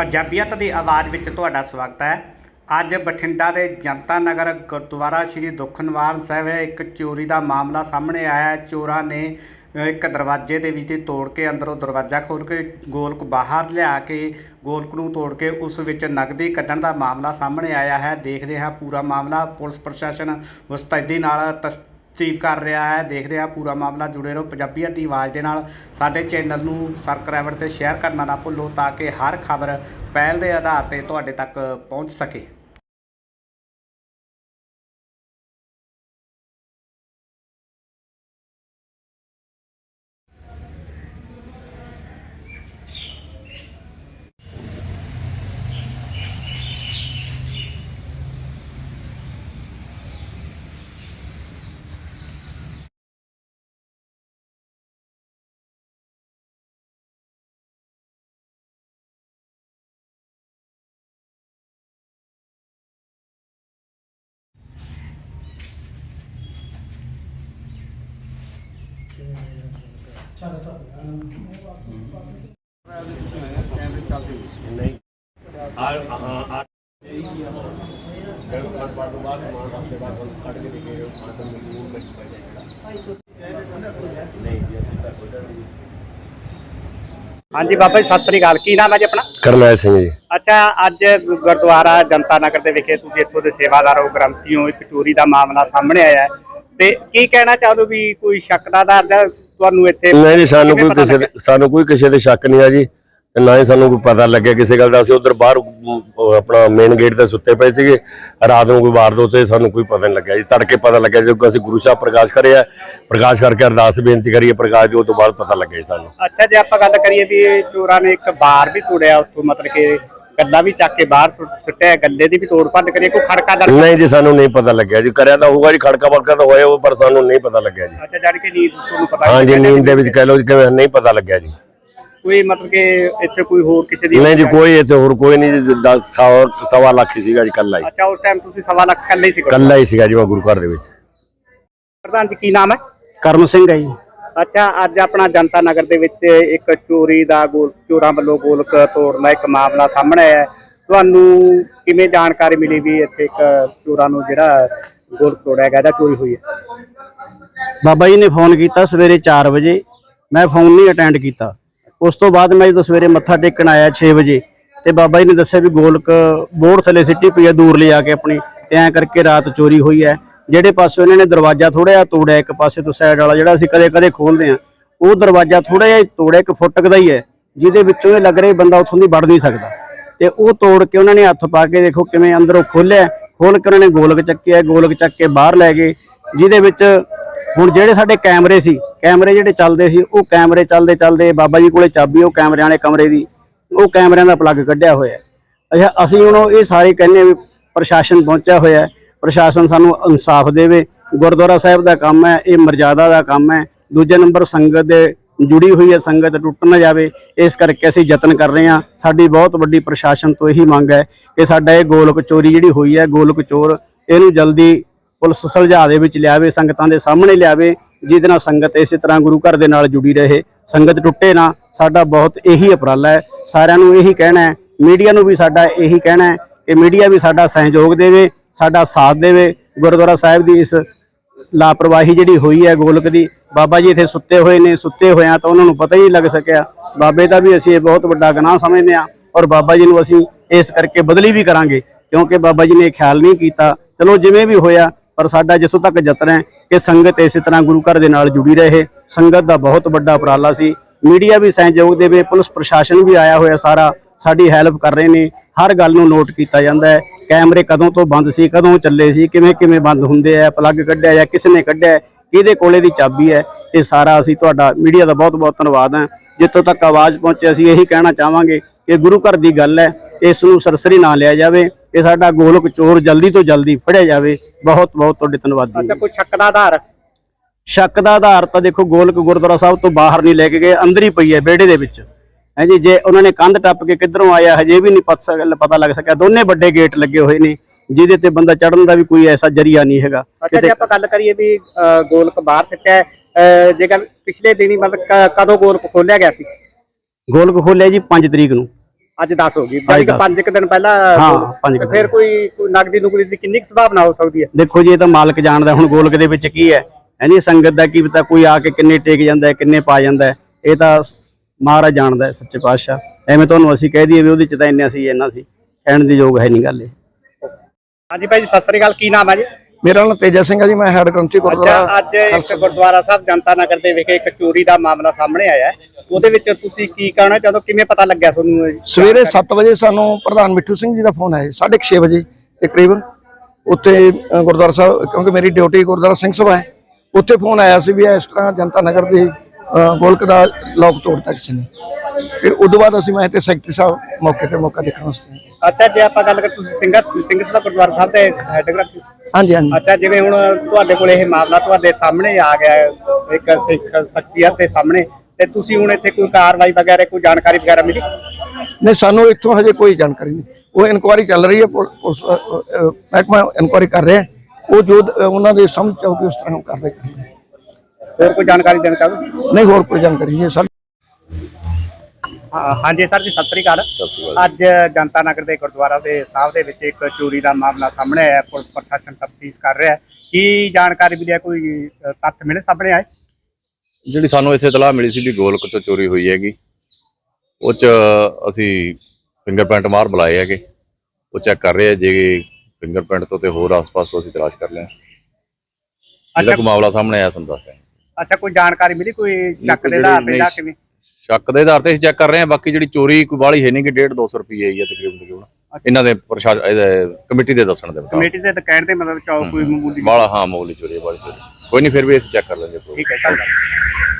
ਪੰਜਾਬੀਅਤ ਦੀ ਆਵਾਜ਼ ਵਿੱਚ ਤੁਹਾਡਾ ਸਵਾਗਤ ਹੈ। ਅੱਜ ਬਠਿੰਡਾ ਦੇ ਜਨਤਾ ਨਗਰ ਗੁਰਦੁਆਰਾ ਸ੍ਰੀ ਦੁੱਖ ਨਿਵਾਰਨ ਸਾਹਿਬ ਇੱਕ ਚੋਰੀ ਦਾ ਮਾਮਲਾ ਸਾਹਮਣੇ ਆਇਆ ਹੈ। ਚੋਰਾਂ ਨੇ ਇੱਕ ਦਰਵਾਜ਼ੇ ਦੇ ਵਿੱਚ ਤੋੜ ਕੇ ਅੰਦਰੋਂ ਦਰਵਾਜ਼ਾ ਖੋਲ੍ਹ ਕੇ ਗੋਲਕ ਬਾਹਰ ਲਿਆ ਕੇ ਗੋਲਕ ਨੂੰ ਤੋੜ ਕੇ ਉਸ ਵਿੱਚ ਨਗਦੀ ਕੱਢਣ ਦਾ ਮਾਮਲਾ ਸਾਹਮਣੇ ਆਇਆ ਹੈ। ਦੇਖਦੇ ਹਾਂ ਪੂਰਾ ਮਾਮਲਾ। ਪੁਲਿਸ ਪ੍ਰਸ਼ਾਸਨ ਮੁਸਤੈਦੀ ਨਾਲ ਤਸਦੀਕ ਕਰ ਰਿਹਾ ਹੈ। ਦੇਖਦੇ ਹਾਂ ਪੂਰਾ ਮਾਮਲਾ ਜੁੜੇ ਰਹੋ ਪੰਜਾਬੀਅਤ ਦੀ ਆਵਾਜ਼ ਦੇ ਨਾਲ। ਸਾਡੇ ਚੈਨਲ ਨੂੰ ਸਬਸਕ੍ਰਾਈਬਰ ਤੇ ਸ਼ੇਅਰ ਕਰਨਾ ਨਾ ਭੁੱਲੋ ਤਾਂ ਕਿ ਹਰ ਖਬਰ ਪਹਿਲ ਦੇ ਆਧਾਰ ਤੇ ਤੁਹਾਡੇ ਤੱਕ ਪਹੁੰਚ ਸਕੇ। ਨਹੀਂ ਆ ਹਾਂ ਆ। ਜਦੋਂ ਖੜ ਪੜ ਤੋਂ ਬਾਅਦ ਸਮਾਨ ਹਫ਼ਤੇ ਬਾਅਦ ਤੁਹਾਨੂੰ ਕੱਢ ਕੇ ਦੇ ਕੇ ਖਾਣ ਤੋਂ ਮਜਬੂਰ ਵਿੱਚ ਪੈ ਜਾਏਗਾ ਨਹੀਂ। ਜੀ ਅਸੀਂ ਤਾਂ ਕੋਈ ਡਰ ਨਹੀਂ ਹਾਂਜੀ ਬਾਬਾ ਜੀ ਸਤਿ ਸ੍ਰੀ ਅਕਾਲ। ਕੀ ਨਾਮ ਹੈ ਜੀ ਆਪਣਾ? ਕਰਨੈਲ ਸਿੰਘ ਜੀ। ਅੱਛਾ ਅੱਜ ਗੁਰਦੁਆਰਾ ਜਨਤਾ ਨਗਰ ਦੇ ਵਿਖੇ ਤੁਸੀਂ ਇੱਥੋਂ ਦੇ ਸੇਵਾਦਾਰ ਹੋ ਗ੍ਰੰਥੀ ਹੋ ਇੱਕ ਚੋਰੀ ਦਾ ਮਾਮਲਾ ਸਾਹਮਣੇ ਆਇਆ ਹੈ। ਤੇ ਕੀ ਕਹਿਣਾ ਚਾਹੋ ਵੀ ਕੋਈ ਸ਼ੱਕ ਦਾ ਆਧਾਰ ਜਾਂ ਤੁਹਾਨੂੰ ਇੱਥੇ ਨਹੀਂ ਜੀ ਸਾਨੂੰ ਕੋਈ ਕਿਸੇ? ਦੇ ਸਾਨੂੰ ਕੋਈ ਕਿਸੇ ਦੇ ਸ਼ੱਕ ਨਹੀਂ ਆ ਜੀ ਤੇ ਨਾ ਹੀ ਸਾਨੂੰ ਕੋਈ ਪਤਾ ਲੱਗਿਆ ਕਿਸੇ ਗੱਲ ਦਾ। ਅਸੀਂ ਉਧਰ ਬਾਹਰ ਅਮ, ਆਪਣਾ ਮੇਨ ਗੇਟ ਤੇ ਸੁੱਤੇ ਪਏ ਸੀਗੇ। ਰਾਤ ਨੂੰ ਕੋਈ ਵਾਰਦਾਤ ਹੋਈ ਸਾਨੂੰ ਕੋਈ ਪਤਾ ਨਹੀਂ ਲੱਗਿਆ ਜੀ। ਤੜਕੇ ਪਤਾ ਲੱਗਿਆ ਜਦੋਂ ਅਸੀਂ ਗੁਰੂ ਸਾਹਿਬ ਪ੍ਰਕਾਸ਼ ਕਰਿਆ ਪ੍ਰਕਾਸ਼ ਕਰਕੇ ਅਰਦਾਸ ਬੇਨਤੀ ਕਰੀਏ ਪ੍ਰਕਾਸ਼ ਜੋ ਤੋਂ ਬਾਅਦ ਪਤਾ ਲੱਗਿਆ ਜੀ ਸਾਨੂੰ। ਅੱਛਾ ਜੇ ਆਪਾਂ ਗੱਲ ਕਰੀਏ ਵੀ ਚੋਰਾਂ ਨੇ ਇੱਕ ਬਾਰ ਵੀ ਤੋੜਿਆ ਉੱਥੋਂ ਮਤਲਬ ਕਿ ਗੱਲਾ ਵੀ ਚੱਕ ਕੇ ਬਾਹਰ ਸੁੱਟ- ਸੁੱਟਿਆ ਗੱਲੇ ਦੀ ਵੀ ਤੋੜ ਭੰਨ ਕਰੀ ਕੋਈ ਖੜਕਾ ਦਰ ਨਹੀਂ ਜੀ ਸਾਨੂੰ ਨਹੀਂ ਪਤਾ ਲੱਗਿਆ ਜੀ ਕਰਿਆ ਤਾਂ ਹੋਊਗਾ ਜੀ ਖੜਕਾ ਵੜਕਾ ਤਾਂ ਹੋਇਆ ਹੋਊ, ਪਰ ਸਾਨੂੰ ਨਹੀਂ ਪਤਾ ਲੱਗਿਆ ਜੀ। ਅੱਛਾ ਜਾਣੀ ਕਿ ਨੀਂਦ ਤੁਹਾਨੂੰ ਪਤਾ ਹਾਂ ਜੀ ਨੀਂਦ ਦੇ ਵਿੱਚ ਕਹਿ ਲਓ ਜੀ ਕਿਵੇਂ ਨਹੀਂ ਪਤਾ ਲੱਗਿਆ ਜੀ। ਕੋਈ ਮਤਲਬ ਕਿ ਇੱਥੇ ਕੋਈ ਹੋਰ ਕਿਸੇ ਦੀ ਨਹੀਂ ਜੀ ਕੋਈ ਇੱਥੇ ਹੋਰ ਕੋਈ ਨਹੀਂ ਜੀ 10 ਸਵਾ ਲੱਖ ਹੀ ਸੀਗਾ ਜੀ ਕੱਲਾ ਹੀ। ਅੱਛਾ ਉਸ ਟਾਈਮ ਤੁਸੀਂ ਸਵਾ ਲੱਖ ਕੱਲੇ ਹੀ ਸੀ। ਕੱਲਾ ਹੀ ਸੀਗਾ ਜੀ ਮੈਂ ਗੁਰੂ ਘਰ ਦੇ ਵਿੱਚ। ਪ੍ਰਧਾਨ ਜੀ ਕੀ ਨਾਮ ਹੈ? ਕਰਮ ਸਿੰਘ ਹੈ ਜੀ। ਅੱਛਾ, ਅੱਜ ਆਪਣਾ ਜਨਤਾ ਨਗਰ ਦੇ ਵਿੱਚ ਇੱਕ ਚੋਰੀ ਦਾ ਗੋਲ, ਚੋਰਾਂ ਵੱਲੋਂ ਗੋਲਕ ਤੋੜਨ ਦਾ ਇੱਕ ਮਾਮਲਾ ਸਾਹਮਣੇ ਆਇਆ ਤੁਹਾਨੂੰ ਕਿਵੇਂ ਜਾਣਕਾਰੀ ਮਿਲੀ ਵੀ ਇੱਥੇ ਇੱਕ ਚੋਰਾਂ ਨੂੰ ਜਿਹੜਾ ਗੋਲਕ ਤੋੜਿਆ ਗਿਆ ਜਾਂ ਚੋਰੀ ਹੋਈ ਹੈ? ਬਾਬਾ ਜੀ ਨੇ ਫੋਨ ਕੀਤਾ ਸਵੇਰੇ 4 ਵਜੇ। ਮੈਂ ਫੋਨ ਨਹੀਂ ਅਟੈਂਡ ਕੀਤਾ। ਉਸ ਤੋਂ ਬਾਅਦ ਮੈਂ ਜਦੋਂ ਸਵੇਰੇ ਮੱਥਾ ਟੇਕਣ ਆਇਆ 6 ਵਜੇ, ਤੇ ਬਾਬਾ ਜੀ ਨੇ ਦੱਸਿਆ ਵੀ ਗੋਲਕ ਬੋਰਡ ਥੱਲੇ ਸਿੱਟੀ ਪਈ ਆ ਦੂਰ ਲਿਆ ਕੇ ਆਪਣੀ, ਤੇ ਐਂ ਕਰਕੇ ਰਾਤ ਚੋਰੀ ਹੋਈ ਹੈ। ਜਿਹੜੇ ਪਾਸੇ ਇਹਨਾਂ ਨੇ ਦਰਵਾਜ਼ਾ ਥੋੜਾ ਜਿਹਾ ਤੋੜਿਆ, ਇੱਕ ਪਾਸੇ ਤੋਂ ਸਾਈਡ ਵਾਲਾ ਜਿਹੜਾ ਅਸੀਂ ਕਦੇ-ਕਦੇ ਖੋਲਦੇ ਆ ਉਹ ਦਰਵਾਜ਼ਾ ਥੋੜਾ ਜਿਹਾ ਤੋੜਿਆ, ਇੱਕ ਫੁੱਟ ਦਾ ਹੀ ਹੈ, ਜਿਹਦੇ ਵਿੱਚੋਂ ਇਹ ਲੱਗ ਰਿਹਾ ਬੰਦਾ ਉੱਥੋਂ ਦੀ ਵੜ ਨਹੀਂ ਸਕਦਾ। ਤੇ ਉਹ ਤੋੜ ਕੇ ਉਹਨਾਂ ਨੇ ਹੱਥ ਪਾ ਕੇ ਦੇਖੋ ਕਿਵੇਂ ਅੰਦਰੋਂ ਖੋਲਿਆ ਖੋਲ ਕੇ ਉਹਨਾਂ ਨੇ ਗੋਲਕ ਚੱਕਿਆ, ਗੋਲਕ ਚੱਕ ਕੇ ਬਾਹਰ ਲੈ ਗਏ, ਜਿਹਦੇ ਵਿੱਚ ਹੁਣ ਜਿਹੜੇ ਸਾਡੇ ਕੈਮਰੇ ਸੀ, ਕੈਮਰੇ ਜਿਹੜੇ ਚੱਲਦੇ ਸੀ, ਉਹ ਕੈਮਰੇ ਚੱਲਦੇ ਚੱਲਦੇ ਬਾਬਾ ਜੀ ਕੋਲੇ ਚਾਬੀ, ਉਹ ਕੈਮਰਿਆਂ ਵਾਲੇ ਕਮਰੇ ਦੀ, ਉਹ ਕੈਮਰਿਆਂ ਦਾ ਪਲੱਗ ਕੱਢਿਆ ਹੋਇਆ ਅੱਛਾ, ਅਸੀਂ ਹੁਣ ਇਹ ਸਾਰੇ ਕਹਿੰਦੇ ਵੀ ਪ੍ਰਸ਼ਾਸਨ ਪਹੁੰਚਿਆ ਹੋਇਆ ਪ੍ਰਸ਼ਾਸਨ ਸਾਨੂੰ ਇਨਸਾਫ ਦੇਵੇ। ਗੁਰਦੁਆਰਾ ਸਾਹਿਬ ਦਾ ਕੰਮ ਹੈ, ਇਹ ਮਰਜ਼ਾਦਾ ਦਾ ਕੰਮ ਹੈ। ਦੂਜੇ ਨੰਬਰ ਸੰਗਤ ਦੇ ਜੁੜੀ ਹੋਈ ਹੈ, ਸੰਗਤ ਟੁੱਟ ਨਾ ਜਾਵੇ, ਇਸ ਕਰਕੇ ਅਸੀਂ ਯਤਨ ਕਰ ਰਹੇ ਹਾਂ। ਸਾਡੀ ਬਹੁਤ ਵੱਡੀ ਪ੍ਰਸ਼ਾਸਨ ਤੋਂ ਇਹੀ ਮੰਗ ਹੈ ਕਿ ਸਾਡਾ ਇਹ ਗੋਲਕ ਚੋਰੀ ਜਿਹੜੀ ਹੋਈ ਹੈ, ਗੋਲਕ ਚੋਰ, ਇਹਨੂੰ ਜਲਦੀ ਪੁਲਿਸ ਸੁਲਝਾ ਦੇ, ਵਿੱਚ ਲਿਆਵੇ, ਸੰਗਤਾਂ ਦੇ ਸਾਹਮਣੇ ਲਿਆਵੇ, ਜਿਹਦੇ ਨਾਲ ਸੰਗਤ ਇਸੇ ਤਰ੍ਹਾਂ ਗੁਰੂ ਘਰ ਦੇ ਨਾਲ ਜੁੜੀ ਰਹੇ। ਸੰਗਤ ਟੁੱਟੇ ਨਾ, ਸਾਡਾ ਬਹੁਤ ਇਹੀ ਉਪਰਾਲਾ ਹੈ। ਸਾਰਿਆਂ ਨੂੰ ਇਹੀ ਕਹਿਣਾ ਹੈ, ਮੀਡੀਆ ਨੂੰ ਵੀ ਸਾਡਾ ਇਹੀ ਕਹਿਣਾ ਹੈ ਕਿ ਮੀਡੀਆ ਵੀ ਸਾਡਾ ਸਹਿਯੋਗ ਦੇਵੇ। ਸਾਡਾ ਸਾਥ ਦੇਵੇ। ਗੁਰਦੁਆਰਾ ਸਾਹਿਬ ਦੀ ਇਸ ਲਾਪਰਵਾਹੀ ਜਿਹੜੀ ਹੋਈ ਹੈ ਗੋਲਕ ਦੀ, ਬਾਬਾ ਜੀ ਇੱਥੇ ਸੁੱਤੇ ਹੋਏ ਨੇ, ਸੁੱਤੇ ਹੋਇਆਂ ਤਾਂ ਉਹਨਾਂ ਨੂੰ ਪਤਾ ਹੀ ਨਹੀਂ ਲੱਗ ਸਕਿਆ। ਬਾਬੇ ਦਾ ਵੀ ਅਸੀਂ ਇਹ ਬਹੁਤ ਵੱਡਾ ਗੁਨਾਹ ਸਮਝਦੇ ਹਾਂ ਔਰ ਬਾਬਾ ਜੀ ਨੂੰ ਅਸੀਂ ਇਸ ਕਰਕੇ ਬਦਲੀ ਵੀ ਕਰਾਂਗੇ, ਕਿਉਂਕਿ ਬਾਬਾ ਜੀ ਨੇ ਇਹ ਖਿਆਲ ਨਹੀਂ ਕੀਤਾ। ਚਲੋ ਜਿਵੇਂ ਵੀ ਹੋਇਆ, ਪਰ ਸਾਡਾ ਜਿੱਥੋਂ ਤੱਕ ਯਤਨ ਹੈ ਕਿ ਸੰਗਤ ਇਸੇ ਤਰ੍ਹਾਂ ਗੁਰੂ ਘਰ ਦੇ ਨਾਲ ਜੁੜੀ ਰਹੇ। ਸੰਗਤ ਦਾ ਬਹੁਤ ਵੱਡਾ ਉਪਰਾਲਾ ਸੀ। ਮੀਡੀਆ ਵੀ ਸਹਿਯੋਗ ਦੇਵੇ, ਪੁਲਿਸ ਪ੍ਰਸ਼ਾਸਨ ਵੀ ਆਇਆ ਹੋਇਆ ਸਾਰਾ। ਸਾਡੀ ਹੈਲਪ ਕਰ ਰਹੇ ਨੇ ਹਰ ਗੱਲ ਨੂੰ ਨੋਟ ਕੀਤਾ ਜਾਂਦਾ ਹੈ। ਕੈਮਰੇ ਕਦੋਂ ਤੋਂ ਬੰਦ ਸੀ ਕਦੋਂ ਚੱਲੇ ਸੀ ਕਿਵੇਂ ਕਿਵੇਂ ਬੰਦ ਹੁੰਦੇ ਆ ਪਲੱਗ ਕੱਢਿਆ ਜਾਂ ਕਿਸ ਨੇ ਕੱਢਿਆ ਕਿਹਦੇ ਕੋਲੇ ਦੀ ਚਾਬੀ ਹੈ ਇਹ ਸਾਰਾ ਅਸੀਂ ਤੁਹਾਡਾ ਮੀਡੀਆ ਦਾ ਬਹੁਤ ਬਹੁਤ ਧੰਨਵਾਦ ਹੈ। ਜਿੱਥੋਂ ਤੱਕ ਆਵਾਜ਼ ਪਹੁੰਚੇ ਅਸੀਂ ਇਹੀ ਕਹਿਣਾ ਚਾਹਾਂਗੇ ਕਿ ਗੁਰੂ ਘਰ ਦੀ ਗੱਲ ਹੈ ਇਸ ਨੂੰ ਸਰਸਰੀ ਨਾ ਲਿਆ ਜਾਵੇ ਇਹ ਸਾਡਾ ਗੋਲਕ ਚੋਰ ਜਲਦੀ ਤੋਂ ਜਲਦੀ ਫੜਿਆ ਜਾਵੇ। ਬਹੁਤ ਬਹੁਤ ਤੁਹਾਡੇ ਧੰਨਵਾਦੀ ਅੱਛਾ। ਕੋਈ ਸ਼ੱਕ ਦਾ ਆਧਾਰ? ਸ਼ੱਕ ਦਾ ਆਧਾਰ ਤਾਂ ਦੇਖੋ ਗੋਲਕ ਗੁਰਦੁਆਰਾ ਸਾਹਿਬ ਤੋਂ ਬਾਹਰ ਨਹੀਂ ਲੈ ਕੇ ਗਏ ਅੰਦਰ ਹੀ ਪਈ ਹੈ ਵਿਹੜੇ ਦੇ ਵਿੱਚ। ਹੈ ਜੀ ਜੇ ਉਹਨਾਂ ਨੇ ਕੰਧ ਟੱਪ ਕੇ ਕਿੱਧਰੋਂ ਆਇਆ ਹਜੇ ਵੀ ਨਹੀਂ ਪਤ ਲੱਗ ਸਕਿਆ। ਦੋਨੇ ਵੱਡੇ ਗੇਟ ਲੱਗੇ ਹੋਏ ਨੇ ਜਿਹਦੇ ਤੇ ਬੰਦਾ ਚੜਨ ਦਾ ਵੀ ਕੋਈ ਐਸਾ ਜਰੀਆ ਨਹੀਂ ਹੈਗਾ। ਅੱਛਾ ਜੇ ਆਪਾਂ ਗੱਲ ਕਰੀਏ ਵੀ ਗੋਲਕ ਬਾਹਰ ਸਿੱਟਿਆ ਹੈ, ਅ, ਜੇਕਰ ਪਿਛਲੇ ਦਿਨੀ ਮਤਲਬ ਕਦੋਂ ਗੋਲਕ ਖੋਲਿਆ ਗਿਆ ਸੀ? ਗੋਲਕ ਖੋਲਿਆ ਜੀ 5 ਤਰੀਕ ਨੂੰ। ਅੱਜ 10 ਹੋ ਗਈ। ਜਾਨੀ ਕਿ ਦਸ। 5 ਦਿਨ ਪਹਿਲਾਂ ਹਾਂ, ਫਿਰ ਕੋਈ ਕੋਈ ਨਗਦੀ ਨੁਕਦੀ ਦੀ ਕਿੰਨੀ ਸੰਭਾਵਨਾ ਹੋ ਸਕਦੀ ਹੈ? ਦੇਖੋ ਜੀ ਇਹ ਤਾਂ ਮਾਲਕ ਜਾਣਦਾ ਹੁਣ ਗੋਲਕ ਦੇ ਵਿੱਚ ਕੀ ਹੈ? ਹੈਨੀ ਸੰਗਤ ਦਾ ਕੀ ਪਤਾ ਕੋਈ ਆ ਕੇ ਕਿੰਨੇ ਟੇਕ ਜਾਂਦਾ ਹੈ ਕਿੰਨੇ ਪਾ ਜਾਂਦਾ ਹੈ। ਇਹ ਤਾਂ ਮਹਾਰਾਜ ਜਾਣਦਾ ਹੈ ਸੱਚੇ ਪਾਤਸ਼ਾਹ। ਐਵੇਂ ਤੁਹਾਨੂੰ ਅਸੀਂ ਕਹਿ ਦਈਏ ਵੀ ਉਹਦੇ ਚ ਤਾਂ ਇੰਨਾ ਸੀ ਇੰਨਾ ਸੀ। ਕਹਿਣ ਦੀ ਯੋਗ ਹੈ ਨਹੀਂ ਗੱਲ ਇਹ। ਹਾਂਜੀ ਭਾਈ ਜੀ ਸਤਿ ਸ੍ਰੀ ਅਕਾਲ ਕੀ ਨਾਮ ਹੈ ਜੀ? ਮੇਰਾ ਨਾਮ ਤੇਜਾ ਸਿੰਘ ਹੈ ਜੀ ਮੈਂ ਹੈਡ ਕਮਿਟੀ ਅੱਛਾ ਅੱਜ ਇੱਕ ਗੁਰਦੁਆਰਾ ਸਾਹਿਬ ਜਨਤਾ ਨਗਰ ਦੇ ਵਿਖੇ ਇੱਕ ਚੋਰੀ ਦਾ ਮਾਮਲਾ ਸਾਹਮਣੇ ਆਇਆ ਹੈ। ਉਹਦੇ ਵਿੱਚ ਤੁਸੀਂ ਕੀ ਕਹਿਣਾ ਚਾਹੁੰਦੇ ਹੋ ਕਿਵੇਂ ਪਤਾ ਲੱਗਿਆ ਤੁਹਾਨੂੰ ਇਹ? ਸਵੇਰੇ 7 ਵਜੇ ਸਾਨੂੰ ਪ੍ਰਧਾਨ ਮਿੱਠੂ ਸਿੰਘ ਜੀ ਦਾ ਫੋਨ ਆਇਆ 6:30 ਵਜੇ ਤਕਰੀਬਨ। ਉੱਥੇ ਅ, ਗੁਰਦੁਆਰਾ ਸਾਹਿਬ ਕਿਉਂਕਿ ਮੇਰੀ ਡਿਊਟੀ ਗੁਰਦੁਆਰਾ ਸਿੰਘ ਸਭਾ ਹੈ। ਉੱਥੇ ਫੋਨ ਆਇਆ ਸੀ ਵੀ ਇਸ ਤਰ੍ਹਾਂ ਜਨਤਾ ਨਗਰ ਦੇ ਗੋਲਕ ਦਾ ਲੋਕ ਤੋੜਤਾ ਕਿਸੇ ਨੇ। ਤੇ ਉਦੋਂ ਬਾਅਦ ਅਸੀਂ ਮੈਂ ਤੇ ਸੈਕਟਰੀ ਸਾਹਿਬ ਮੌਕੇ ਤੇ ਮੌਕਾ ਦੇਖਣ ਵਾਸਤੇ। ਅੱਛਾ ਜੇ ਆਪਾਂ ਗੱਲ ਕਰ ਤੁਸੀਂ ਸਿੰਘਾਂ ਸਿੰਘ ਦਾ ਗੁਰਦੁਆਰਾ ਸਾਹਿਬ ਦੇ ਹੈਡਗ੍ਰਾਫ ਹਾਂਜੀ ਹਾਂਜੀ। ਅੱਛਾ ਜਿਵੇਂ ਹੁਣ ਤੁਹਾਡੇ ਕੋਲ ਇਹ ਮਾਮਲਾ ਤੁਹਾਡੇ ਸਾਹਮਣੇ ਆ ਗਿਆ ਹੈ, ਇੱਕ ਸਿੱਖ ਸ਼ਖਸੀਅਤ ਦੇ ਸਾਹਮਣੇ ਤੇ ਤੁਸੀਂ ਹੁਣ ਇੱਥੇ ਕੋਈ ਕਾਰਵਾਈ ਵਗੈਰਾ ਕੋਈ ਜਾਣਕਾਰੀ ਵਗੈਰਾ ਮਿਲੀ? ਨਹੀਂ ਸਾਨੂੰ ਇੱਥੋਂ ਹਜੇ ਕੋਈ ਜਾਣਕਾਰੀ ਨਹੀਂ। ਉਹ ਇਨਕੁਆਇਰੀ ਚੱਲ ਰਹੀ ਹੈ ਪੁਲ- ਪੁਲਿਸ ਮਹਿਕਮਾ ਇਨਕੁਆਇਰੀ ਕਰ ਰਿਹਾ। ਉਹ ਜੋ ਉਹਨਾਂ ਦੇ ਸਮਝ ਆਉਗੀ ਉਸ ਤਰ੍ਹਾਂ ਕਾਰਵਾਈ ਕਰਨਗੇ ਹੋਰ ਕੋਈ ਜਾਣਕਾਰੀ ਦੇਣਾ ਚਾਹੋ ਨਹੀਂ ਹੋਰ ਕੋਈ ਜਾਣਕਾਰੀ ਨਹੀਂ ਸਰ ਹਾਂ ਹਾਂਜੀ ਸਰ ਜੀ ਸਤਿ ਸ੍ਰੀ ਅਕਾਲ। ਅੱਜ ਜਨਤਾ ਨਗਰ ਦੇ ਗੁਰਦੁਆਰਾ ਦੇ ਸਾਹਿਬ ਦੇ ਵਿੱਚ ਇੱਕ ਚੋਰੀ ਦਾ ਮਾਮਲਾ ਸਾਹਮਣੇ ਆਇਆ। ਪੁਲਿਸ ਪ੍ਰਸ਼ਾਸਨ ਤਫਤੀਸ਼ ਕਰ ਰਿਹਾ ਹੈ। ਕੀ ਜਾਣਕਾਰੀ ਮਿਲੀ ਹੈ ਕੋਈ ਤੱਥ ਮਿਲੇ ਸਾਹਮਣੇ ਆਏ? ਜਿਹੜੀ ਸਾਨੂੰ ਇੱਥੇ ਇਤਲਾਹ ਮਿਲੀ ਸੀ ਵੀ ਗੋਲਕ ਤੋਂ ਚੋਰੀ ਹੋਈ ਹੈਗੀ ਉਹ ਚ ਅਸੀਂ ਫਿੰਗਰਪ੍ਰਿੰਟ ਮਾਰ ਬੁਲਾਏ ਹੈਗੇ। ਉਹ ਚੈੱਕ ਕਰ ਰਹੇ ਆ ਜੇ ਫਿੰਗਰਪ੍ਰਿੰਟ ਤੋਂ ਤੇ ਹੋਰ ਆਸ-ਪਾਸ ਤੋਂ ਅਸੀਂ ਤਲਾਸ਼ ਕਰ ਲਿਆ। ਅੱਛਾ। ਮਾਮਲਾ ਸਾਹਮਣੇ ਆਇਆ ਤੁਹਾਨੂੰ ਦੱਸ ਅੱਛਾ ਕੋਈ ਜਾਣਕਾਰੀ ਮਿਲੀ? ਕੋਈ ਸ਼ੱਕ ਦੇ ਆਧਾਰ ਤੇ ਜਾਂ ਕਿਵੇਂ? ਸ਼ੱਕ ਦੇ ਆਧਾਰ ਤੇ ਅਸੀਂ ਚੈੱਕ ਕਰ ਰਹੇ ਹਾਂ ਬਾਕੀ ਜਿਹੜੀ ਚੋਰੀ ਕੋਈ ਬਾਹਲੀ ਹੈ ਨਹੀਂ ਕਿ 1.5 200 ਰੁਪਏ ਹੀ ਹੈ ਤਕਰੀਬਨ ਤਕਰੀਬਨ। ਇਹਨਾਂ ਦੇ ਪ੍ਰਸ਼ਾਸਨ ਕਮੇਟੀ ਦੇ ਦੱਸਣ ਦੇ ਮੁਤਾਬਕ। ਕਮੇਟੀ ਦੇ ਤਾਂ ਕਹਿਣ ਦੇ ਮਤਲਬ ਚਾਹੋ ਕੋਈ ਮਾਮੂਲੀ ਬਾਲਾ ਹਾਂ ਮਾਮੂਲੀ ਚੋਰੀ ਹੈ ਬਾਹਲੀ ਚੋਰੀ। ਕੋਈ ਨਹੀਂ ਫਿਰ ਵੀ ਅਸੀਂ ਚੈੱਕ ਕਰ ਲਾਂਗੇ ਠੀਕ ਹੈ ਧੰਨਵਾਦ।